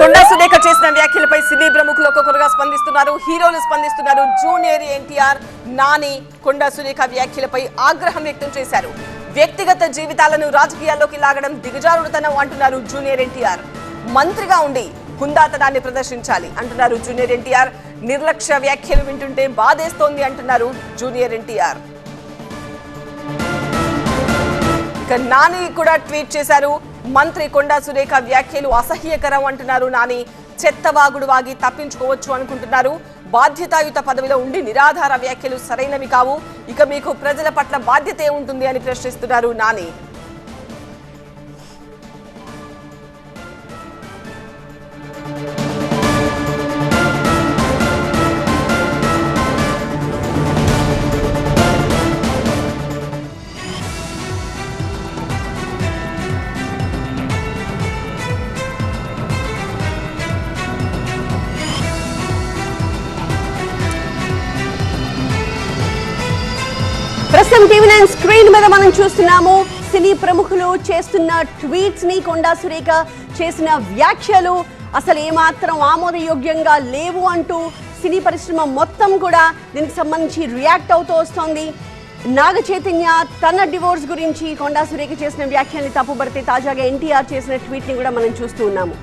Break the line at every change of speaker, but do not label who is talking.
కొండా సులేఖ చేసిన వ్యాఖ్యలపై సినీ ప్రముఖులు ఒక్కొక్కరుగా స్పందిస్తున్నారు. హీరోలు స్పందిస్తున్నారు. జూనియర్ ఎన్టీఆర్ నాని కొండా సురేఖ వ్యాఖ్యలపై ఆగ్రహం వ్యక్తం చేశారు. వ్యక్తిగత జీవితాలను రాజకీయాల్లోకి లాగడం దిగజారుడుతనం అంటున్నారు జూనియర్ ఎన్టీఆర్. మంత్రిగా ఉండి హుందాతనాన్ని ప్రదర్శించాలి అంటున్నారు జూనియర్ ఎన్టీఆర్. నిర్లక్ష్య వ్యాఖ్యలు వింటుంటే బాధేస్తోంది అంటున్నారు జూనియర్ ఎన్టీఆర్. ఇక నాని కూడా ట్వీట్ చేశారు. మంత్రి కొండా సురేఖ వ్యాఖ్యలు అసహ్యకరం అంటున్నారు. నాని చెత్తవాగుడు వాగి తప్పించుకోవచ్చు అనుకుంటున్నారు. బాధ్యతాయుత పదవిలో ఉండి నిరాధార వ్యాఖ్యలు సరైనవి కావు. ఇక మీకు ప్రజల పట్ల బాధ్యత ఉంటుంది అని ప్రశ్నిస్తున్నారు నాని.
ప్రస్తుతం టీవీ నైన్ స్క్రీన్ మీద మనం చూస్తున్నాము. సినీ ప్రముఖులు చేస్తున్న ట్వీట్స్ని కొండా సురేఖ చేసిన వ్యాఖ్యలు అసలు ఏమాత్రం ఆమోదయోగ్యంగా లేవు అంటూ సినీ పరిశ్రమ మొత్తం కూడా దీనికి సంబంధించి రియాక్ట్ అవుతూ వస్తోంది. నాగ చైతన్య తన డివోర్స్ గురించి కొండా సురేఖ చేసిన వ్యాఖ్యల్ని తప్పుపడితే తాజాగా ఎన్టీఆర్ చేసిన ట్వీట్ని కూడా మనం చూస్తూ ఉన్నాము.